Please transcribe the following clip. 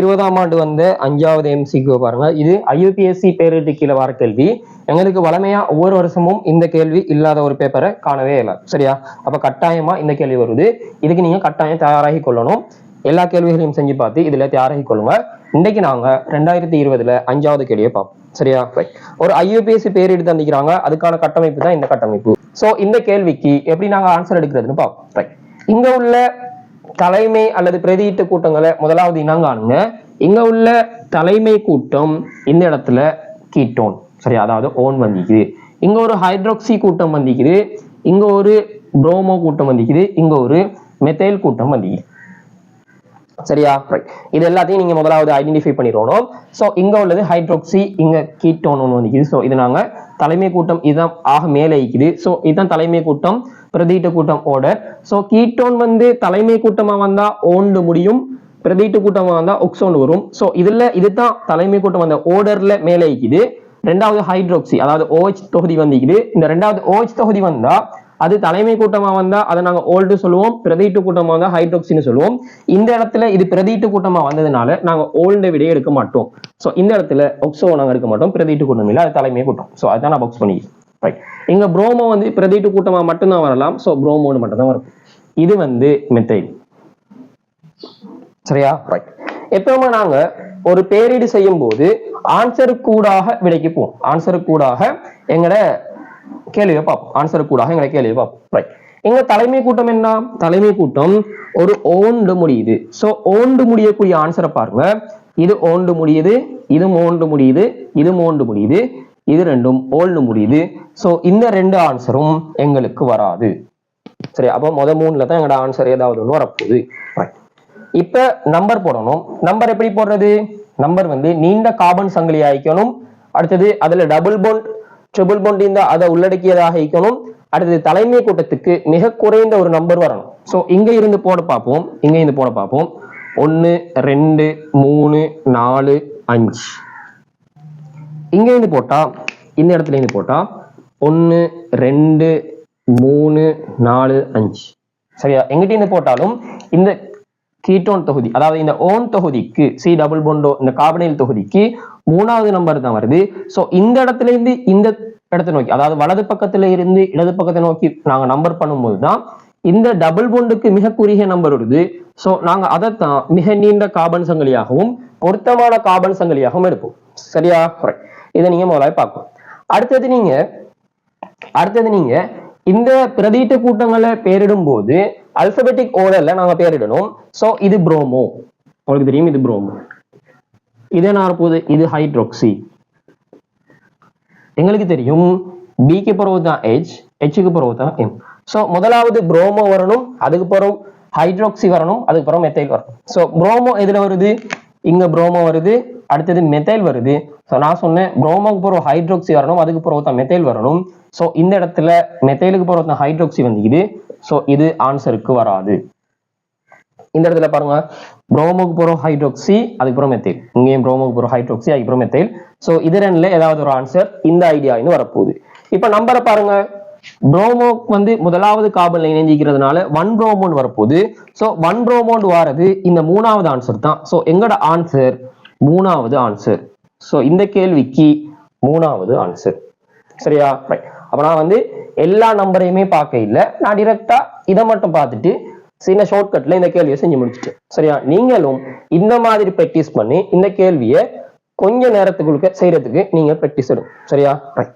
இருபதாம் ஆண்டு வந்த அஞ்சாவது எம்சிக்கு பாருங்க. இது ஐயூபிஎஸ்சி பேரிட்டு கீழே வர கேள்வி. எங்களுக்கு வளமையா ஒவ்வொரு வருஷமும் இந்த கேள்வி இல்லாத ஒரு பேப்பரை காணவே இல்லை. சரியா? அப்ப கட்டாயமா இந்த கேள்வி வருது. இதுக்கு நீங்க கட்டாயம் தயாராகி கொள்ளணும். எல்லா கேள்விகளையும் செஞ்சு பார்த்து இதுல தயாராகி கொள்ளுங்க. இன்னைக்கு நாங்க ரெண்டாயிரத்தி இருபதுல அஞ்சாவது கேள்வியை பார்ப்போம். சரியா? ஒரு ஐயூபிஎஸ்சி பேர் எடுத்து தந்திக்கிறாங்க அதுக்கான கட்டமைப்பு தான் இந்த கட்டமைப்பு. சோ இந்த கேள்விக்கு எப்படி நாங்க ஆன்சர் எடுக்கிறதுன்னு பார்ப்போம். இங்க உள்ள தலைமை அல்லது பிரதியீட்டு கூட்டங்களை முதலாவது இனங்காணுங்க இங்க உள்ள தலைமை கூட்டம் இந்த இடத்துல கீட்டோன். சரி அதாவது ஓன் வந்திக்குது. இங்க ஒரு ஹைட்ரோக்சி கூட்டம் வந்திக்குது. இங்க ஒரு புரோமோ கூட்டம் வந்திக்குது. இங்க ஒரு மெத்தைல் கூட்டம் வந்திக்குது. சரியா? இது எல்லாத்தையும் நீங்க முதலாவது ஐடென்டிஃபை பண்ணிடணும். சோ இங்க உள்ளது ஹைட்ரோக்சி இங்க கீட்டோன் ஒன்று வந்துக்குது. ஸோ இது நாங்க தலைமை கூட்டம் இதுதான் ஆக மேலே இருக்குது. ஸோ இதுதான் தலைமை கூட்டம் பிரதீட்டு கூட்டம் ஓடர் ஸோ கீட்டோன் வந்து தலைமை கூட்டமாக வந்தால் ஓண்டு முடியும் பிரதீட்டு கூட்டமாக வந்தால் ஒக்ஸோன் வரும். ஸோ இதில் இதுதான் தலைமை கூட்டம் வந்த ஓர்டரில் மேலே இருக்குது. ரெண்டாவது ஹைட்ரோக்சி அதாவது ஓஹெச் தொகுதி வந்திக்குது இந்த ரெண்டாவது ஓஹெச் தொகுதி வந்தால் அது தலைமை கூட்டமா வந்தா அதை நாங்க ஓல்டு சொல்லுவோம் பிரதீட்டு கூட்டமா வந்தா ஹைட்ரோக்சின்னு சொல்லுவோம். இந்த இடத்துல இது பிரதீட்டு கூட்டமா வந்ததுனால நாங்க ஓல்டு விடையே எடுக்க மாட்டோம். சோ இந்த இடத்துல ஒக்ஸோ நாங்க எடுக்க மாட்டோம் பிரதீட்டு கூட்டம் இல்ல அது தலைமை கூட்டம். சோ அதான் நான் பாக்ஸ் பண்ணிக்கிறேன். ரைட் இங்க புரோமோ வந்து பிரதீட்டு கூட்டமா மட்டும்தான் வரலாம். சோ புரோமோன்னு மட்டும் தான் வரும். இது வந்து மெத்தைல் சரியா? ரைட் எப்பவுமே நாங்க ஒரு பேரீடு செய்யும் போது ஆன்சருக்கு கூடாக விடைக்கு போவோம். ஆன்சருக்கு கூடாக எங்கட கேள்வியை பார்ப்போம் ஆன்சர் கூடாக எங்களை கேள்வியை பார்ப்போம் ரைட் எங்க தலைமை கூட்டம் என்ன? தலைமை கூட்டம் ஒரு ஓண்டு முடியுது. சோ ஓண்டு முடியக்கூடிய ஆன்சரை பாருங்க. இது ஓண்டு முடியுது இது மோண்டு முடியுது இது மோண்டு முடியுது இது ரெண்டும் ஓல்டு முடியுது. சோ இந்த ரெண்டு ஆன்சரும் எங்களுக்கு வராது. சரி அப்போ முத மூணுல தான் எங்களோட ஆன்சர் ஏதாவது ஒன்று வரப்போகுது. இப்ப நம்பர் போடணும். நம்பர் எப்படி போடுறது? நம்பர் வந்து நீண்ட கார்பன் சங்கிலி ஆயிக்கணும். அடுத்தது அதுல டபுள் போண்ட் ட்ரிபிள் பாண்ட் இந்த அதை உள்ளடக்கியதாக இருக்கணும். அடுத்தது தலைமை கூட்டத்துக்கு மிக குறைந்த ஒரு நம்பர் வரணும். ஸோ இங்க இருந்து போட பார்ப்போம். இங்க இருந்து போட பார்ப்போம். ஒன்னு ரெண்டு மூணு நாலு அஞ்சு. இங்க இருந்து போட்டா இந்த இடத்துல இருந்து போட்டா ஒன்னு ரெண்டு மூணு நாலு அஞ்சு. சரியா? எங்கிட்ட இருந்து போட்டாலும் இந்த கீட்டோன் தொகுதி அதாவது இந்த ஓன் தொகுதிக்கு சி டபுள் பொண்டோ இந்த கார்பனைல் தொகுதிக்கு மூணாவது நம்பர் தான் வருது. சோ இந்த இடத்துல இருந்து இந்த இடத்தை நோக்கி அதாவது வலது பக்கத்துல இருந்து இடது பக்கத்தை நோக்கி நாங்க நம்பர் பண்ணும்போது தான் இந்த டபுள் பொண்டுக்கு மிக குறுகிய நம்பர் வருது. சோ நாங்க அதைத்தான் மிக நீண்ட கார்பன் சங்கிலியாகவும் பொருத்தமான கார்பன் சங்கிலியாகவும் எடுப்போம். சரியா? இதை நீங்க முதல்ல பார்க்கணும். அடுத்தது நீங்க அடுத்தது நீங்க இந்த பிரதீட்டு கூட்டங்களை பேரிடும் போது அல்பபெட்டிக் ஓர்டர்ல நாங்க பேரிடணும் சோ இது புரோமோ உங்களுக்கு தெரியும் இது புரோமோ இது என்ன போகுது இது ஹைட்ரோக்சி எங்களுக்கு தெரியும் பிக்கு பிறகு தான் ஹெச் ஹெச்சுக்கு பிறகு தான் எம் ஸோ முதலாவது புரோமோ வரணும் அதுக்கு பிறகு ஹைட்ரோக்சி வரணும் அதுக்கு பிறகு மெத்தைல் வரணும். ஸோ புரோமோ எதுல வருது? இங்க புரோமோ வருது அடுத்தது மெத்தைல் வருது. ஸோ நான் சொன்னேன் புரோமோக்கு போகிற ஹைட்ரோக்சி வரணும் அதுக்கு போகிற ஒருத்தன் மெத்தைல் வரணும். ஸோ இந்த இடத்துல மெத்தைலுக்கு பிறகு தான் ஹைட்ரோக்சி வந்துக்குது. ஸோ இது ஆன்சருக்கு வராது. இந்த இடத்துல பாருங்க புரோமோக்கு போறோம் ஹைட்ரோக்சி அதுக்கப்புறம் மெத்தைல் இங்கேயும் புரோமோக்கு போறோம் ஹைட்ரோக்சி அதுக்கப்புறம் மெத்தைல் ஸோ இது ரெண்டில் ஏதாவது ஒரு ஆன்சர் இந்த ஐடியா வரப்போகுது. இப்போ நம்பரை பாருங்க புரோமோ வந்து முதலாவது கார்பன்ல இணைஞ்சிக்கிறதுனால ஒன் புரோமோன் வரப்போகுது. ஸோ ஒன் புரோமோன் வாரது இந்த மூணாவது ஆன்சர் தான். ஸோ எங்கட ஆன்சர் மூணாவது ஆன்சர் ஸோ இந்த கேள்விக்கு மூணாவது ஆன்சர் சரியா? ரைட் அப்ப நான் வந்து எல்லா நம்பரையுமே பார்க்க இல்லை. நான் டிரெக்டா இதை மட்டும் பார்த்துட்டு சின்ன ஷார்ட்கட்ல இந்த கேள்வியை செஞ்சு முடிச்சிட்டேன். சரியா? நீங்களும் இந்த மாதிரி ப்ராக்டிஸ் பண்ணி இந்த கேள்வியை கொஞ்ச நேரத்துக்குள்ள செய்யறதுக்கு நீங்க ப்ராக்டிஸ் எடுக்கும் சரியா? ரைட்